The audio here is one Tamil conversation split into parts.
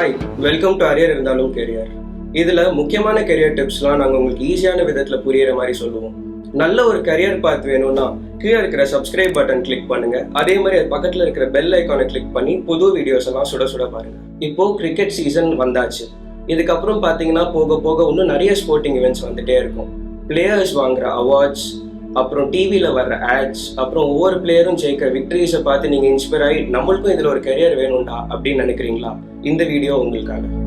ஹாய் வெல்கம் டு அரியர் இருந்தாலும் கெரியர் இதில் முக்கியமான கெரியர் டிப்ஸ்லாம் நாங்கள் உங்களுக்கு ஈஸியான விதத்தில் புரியிற மாதிரி சொல்லுவோம். நல்ல ஒரு கரியர் பாத் வேணும்னா கீழே இருக்கிற சப்ஸ்கிரைப் பட்டன் கிளிக் பண்ணுங்க. அதே மாதிரி அது பக்கத்தில் இருக்கிற பெல் ஐக்கானை கிளிக் பண்ணி புது வீடியோஸ் எல்லாம் சுட சுட பாருங்க. இப்போ கிரிக்கெட் சீசன் வந்தாச்சு. இதுக்கப்புறம் பார்த்தீங்கன்னா போக போக இன்னும் நிறைய ஸ்போர்ட்டிங் இவெண்ட்ஸ் வந்துட்டே இருக்கும். பிளேயர்ஸ் வாங்குற அவார்ட்ஸ் அப்புறம் டிவியில் வர்ற ஆட்ஸ் அப்புறம் ஒவ்வொரு பிளேயரும் ஜெயிக்கிற விக்டரிஸை பார்த்து நீங்கள் இன்ஸ்பயர் ஆகி நம்மளுக்கும் இதில் ஒரு கெரியர் வேணும்டா அப்படின்னு நினைக்கிறீங்களா? இந்த வீடியோ உங்களுக்காக.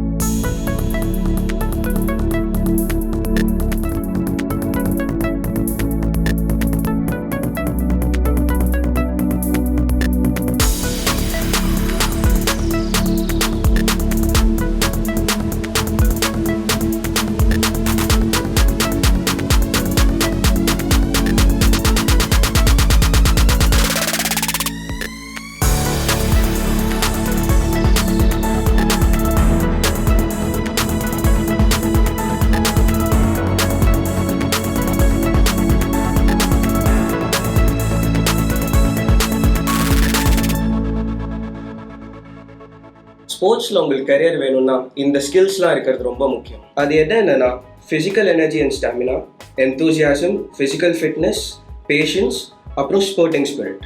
ஸ்போர்ட்ஸில் உங்களுக்கு கரியர் வேணும்னா இந்த ஸ்கில்ஸ்லாம் இருக்கிறது ரொம்ப முக்கியம். அது எது என்னென்னா physical energy and stamina enthusiasm physical fitness patience அப்புறம் ஸ்போர்ட்டிங் ஸ்பிரிட்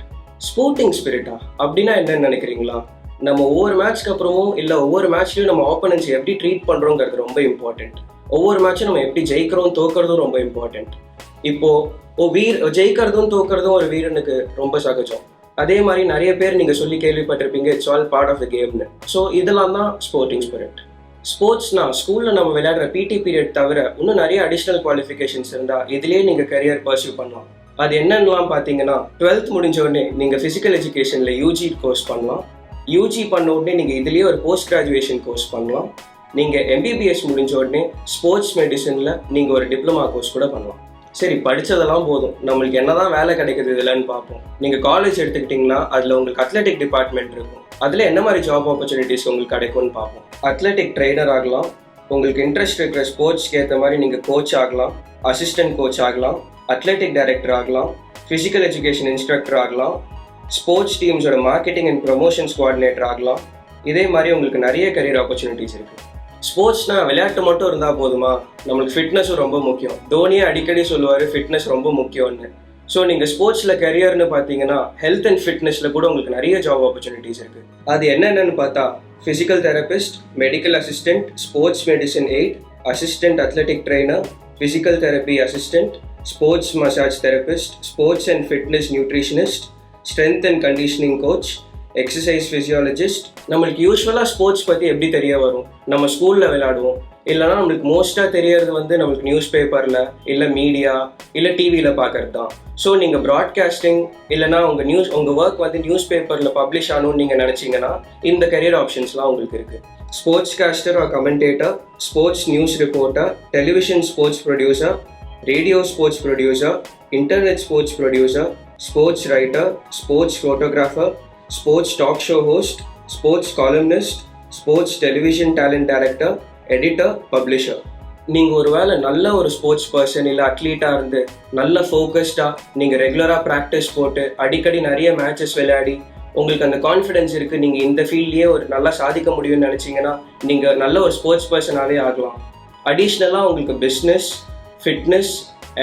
ஸ்போர்ட்டிங் ஸ்பிரிட்டா அப்படின்னா என்னன்னு நினைக்கிறீங்களா? நம்ம ஒவ்வொரு மேட்ச்க்கு அப்புறமும் இல்லை ஒவ்வொரு மேட்ச்லையும் நம்ம ஆப்போனன்ஸ் எப்படி ட்ரீட் பண்ணுறோங்கிறது ரொம்ப இம்பார்ட்டண்ட் ஒவ்வொரு மேட்சும் நம்ம எப்படி ஜெயிக்கிறோம் தோக்கிறதும் ரொம்ப இம்பார்ட்டண்ட் இப்போது ஓ வீர் ஜெயிக்கிறதும் தோக்கிறதும் ஒரு வீரனுக்கு ரொம்ப சகஜம். அதே மாதிரி நிறைய பேர் நீங்கள் சொல்லி கேள்விப்பட்டிருப்பீங்க it's all part of the கேம்னு so இதெல்லாம் தான் ஸ்போர்ட்டிங் ஸ்பிரிட் ஸ்போர்ட்ஸ்னா ஸ்கூலில் நம்ம விளையாடுற பிடி பீரியட் தவிர இன்னும் நிறைய அடிஷ்னல் குவாலிஃபிகேஷன்ஸ் இருந்தால் இதுலேயே நீங்கள் கரியர் பர்சியூ பண்ணலாம். அது என்னென்னலாம் பார்த்தீங்கன்னா டுவெல்த் முடிஞ்ச உடனே நீங்கள் ஃபிசிக்கல் எஜுகேஷனில் யூஜி கோர்ஸ் பண்ணலாம். யூஜி பண்ண உடனே நீங்கள் இதுலேயே ஒரு போஸ்ட் கிராஜுவேஷன் கோர்ஸ் பண்ணலாம் நீங்கள் எம்பிபிஎஸ் முடிஞ்ச உடனே ஸ்போர்ட்ஸ் மெடிசனில் நீங்கள் ஒரு டிப்ளமா கோர்ஸ் கூட பண்ணலாம். சரி படித்ததெல்லாம் போதும். நம்மளுக்கு என்னதான் வேலை கிடைக்குது இதுலன்னு பார்ப்போம். நீங்கள் காலேஜ் எடுத்துக்கிட்டிங்கன்னா அதில் உங்களுக்கு அத்லெட்டிக் டிபார்ட்மெண்ட் இருக்கும். அதில் என்ன மாதிரி ஜாப் ஆப்பர்ச்சுனிட்டிஸ் உங்களுக்கு கிடைக்கும்னு பார்ப்போம். அத்லெட்டிக் ட்ரெய்னர் ஆகலாம். உங்களுக்கு இன்ட்ரெஸ்ட் இருக்கிற ஸ்போர்ட்ஸ்க்கு ஏற்ற மாதிரி நீங்கள் கோச் ஆகலாம். அசிஸ்டன்ட் கோச் ஆகலாம். அத்லெட்டிக் டைரக்டர் ஆகலாம். ஃபிசிக்கல் எஜுகேஷன் இன்ஸ்ட்ரக்டர் ஆகலாம். ஸ்போர்ட்ஸ் டீம்ஸோட மார்க்கெட்டிங் அண்ட் ப்ரொமோஷன்ஸ் கோஆர்டினேட்டர் ஆகலாம். இதே மாதிரி உங்களுக்கு நிறைய கரியர் ஆப்பர்ச்சுனிட்டிஸ் இருக்குது ஸ்போர்ட்ஸ்னா விளையாட்டு மட்டும் இருந்தால் போதுமா? நம்மளுக்கு ஃபிட்னஸும் ரொம்ப முக்கியம். தோனியே அடிக்கடி சொல்லுவார் ஃபிட்னஸ் ரொம்ப முக்கியம்னு. ஸோ நீங்கள் ஸ்போர்ட்ஸில் கரியர்னு பார்த்தீங்கன்னா ஹெல்த் அண்ட் ஃபிட்னஸில் கூட உங்களுக்கு நிறைய ஜாப் ஆப்பர்ச்சுனிட்டிஸ் இருக்குது அது என்னென்னு பார்த்தா physical therapist medical assistant sports medicine aid assistant athletic trainer physical therapy assistant sports massage therapist sports and fitness nutritionist strength and conditioning coach exercise physiologist நம்மளுக்கு யூஸ்வலாக ஸ்போர்ட்ஸ் பற்றி எப்படி தெரிய வரும்? நம்ம ஸ்கூலில் விளையாடுவோம். இல்லைனா நம்மளுக்கு மோஸ்ட்டாக தெரியறது வந்து நம்மளுக்கு நியூஸ் பேப்பரில் இல்லை மீடியா இல்லை டிவியில் பார்க்கறது தான். ஸோ நீங்கள் ப்ராட்காஸ்டிங் இல்லைனா உங்கள் நியூஸ் உங்கள் ஒர்க் வந்து நியூஸ் பேப்பரில் பப்ளிஷ் ஆகணும்னு நீங்கள் நினச்சிங்கன்னா இந்த கரியர் ஆப்ஷன்ஸ்லாம் உங்களுக்கு இருக்குது sportscaster or commentator sports news reporter television sports producer radio sports producer internet sports producer sports writer sports photographer sports talk show host sports columnist sports television talent director editor publisher நீங்கள் ஒரு வேளை நல்ல ஒரு ஸ்போர்ட்ஸ் பர்சன் இல்லை அத்லீட்டாக இருந்து நல்ல ஃபோக்கஸ்டாக நீங்கள் ரெகுலராக ப்ராக்டிஸ் போட்டு அடிக்கடி நிறைய மேட்சஸ் விளையாடி உங்களுக்கு அந்த கான்ஃபிடன்ஸ் இருக்குது நீங்கள் இந்த ஃபீல்ட்லேயே ஒரு நல்லா சாதிக்க முடியும்னு நினச்சிங்கன்னா நீங்கள் நல்ல ஒரு ஸ்போர்ட்ஸ் பர்சனாகவே ஆகலாம். அடிஷ்னலாக உங்களுக்கு பிஸ்னஸ் ஃபிட்னஸ்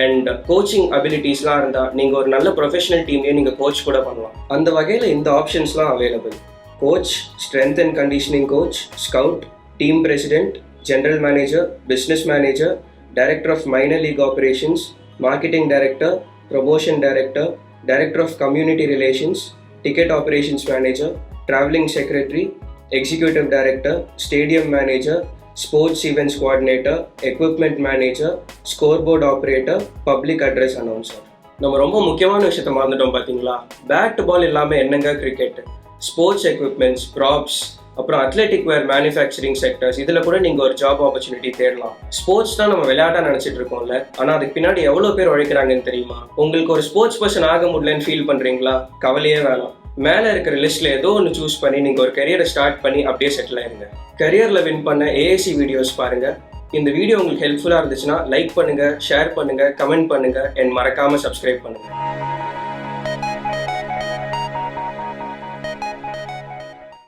அண்ட் கோச்சிங் அபிலிட்டிஸ்லாம் இருந்தால் நீங்கள் ஒரு நல்ல ப்ரொஃபஷனல் டீம்லேயே நீங்கள் கோச் கூட பண்ணலாம். அந்த வகையில் இந்த ஆப்ஷன்ஸ்லாம் available coach strength and conditioning coach scout team president general manager business manager director of minor league operations marketing director promotion director director of community relations ticket operations manager travelling secretary executive director stadium manager sports events coordinator equipment manager scoreboard operator public address announcer நம்ம ரொம்ப முக்கியமான விஷயத்த மறந்துட்டோம் பார்த்தீங்களா பேட் பால் இல்லாமல் என்னங்க கிரிக்கெட் ஸ்போர்ட்ஸ் எக்யூப்மெண்ட்ஸ் ப்ராப்ஸ் அப்புறம் அத்லெட்டிக் வேர் மேனுஃபேக்சரிங் செக்டர்ஸ் இதில் கூட நீங்கள் ஒரு ஜாப் ஆப்பர்ச்சுனிட்டி தேடலாம். ஸ்போர்ட்ஸ் தான் நம்ம விளையாட்டா நினச்சிட்டு இருக்கோம்ல. ஆனால் அதுக்கு பின்னாடி எவ்வளோ பேர் உழைக்கிறாங்கன்னு தெரியுமா? உங்களுக்கு ஒரு ஸ்போர்ட்ஸ் பர்சன் ஆக முடியலன்னு ஃபீல் பண்ணுறீங்களா கவலையே வேணாம். மேலே இருக்கிற லிஸ்ட்டில் ஏதோ ஒன்று சூஸ் பண்ணி நீங்கள் ஒரு கரியரை ஸ்டார்ட் பண்ணி அப்படியே செட்டில் ஆயிருங்க. கரியரில் வின் பண்ண ஏஏசி வீடியோஸ் பாருங்கள் இந்த வீடியோ உங்களுக்கு ஹெல்ப்ஃபுல்லாக இருந்துச்சுன்னா லைக் பண்ணுங்கள் ஷேர் பண்ணுங்கள் கமெண்ட் பண்ணுங்கள் அண்ட் மறக்காமல் சப்ஸ்கிரைப் பண்ணுங்கள்